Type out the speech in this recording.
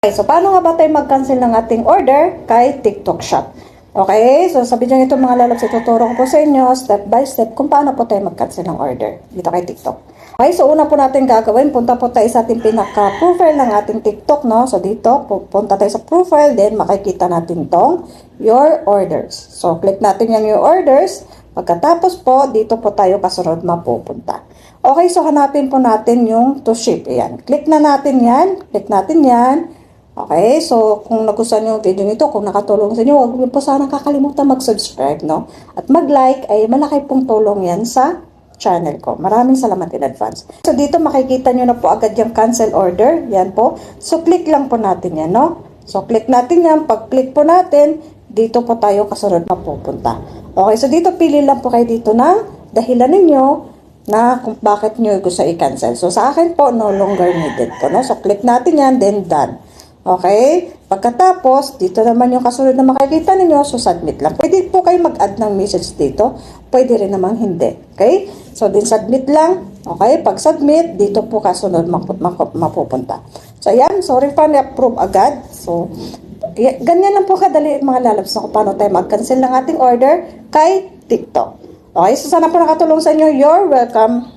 Okay, so paano nga ba tayo mag-cancel ng ating order kay TikTok Shop? Okay, so sa video ito mga lalabs, ituturo ko po sa inyo step by step kung paano po tayo mag-cancel ng order dito kay TikTok. Okay, so una po natin gagawin, punta po tayo sa ating pinaka-profile ng ating TikTok, no? So dito, punta tayo sa profile, then makikita natin tong your orders. So click natin yung your orders. Pagkatapos po, dito po tayo kasunod mapupunta. Okay, so hanapin po natin yung to ship. Ayan. Click na natin yan. Click natin yan. Okay, so kung nagustuhan nyo yung video nito, kung nakatulong sa inyo, huwag niyo po sana kakalimutan mag-subscribe, no? At mag-like ay malaki pong tulong yan sa channel ko. Maraming salamat in advance. So dito makikita nyo na po agad yung cancel order. Yan po. So click lang po natin yan, no? So click natin yan. Pag click po natin, dito po tayo kasunod mapupunta. Okay, so dito pili lang po kayo dito ng dahilan ninyo na kung bakit nyo gusto i-cancel. So, sa akin po, no longer needed po. No? So, click natin yan, then done. Okay? Pagkatapos, dito naman yung kasunod na makikita ninyo, so submit lang. Pwede po kayo mag-add ng message dito. Pwede rin naman hindi. Okay? So, din submit lang. Okay? Pag submit, dito po kasunod mapu- mapu- mapupunta. So, ayan. So, refund approve agad. So, ganyan lang po kadali mga lalabs na kung paano tayo mag-cancel ng ating order kay TikTok. Okay? So, sana po nakatulong sa inyo. You're welcome.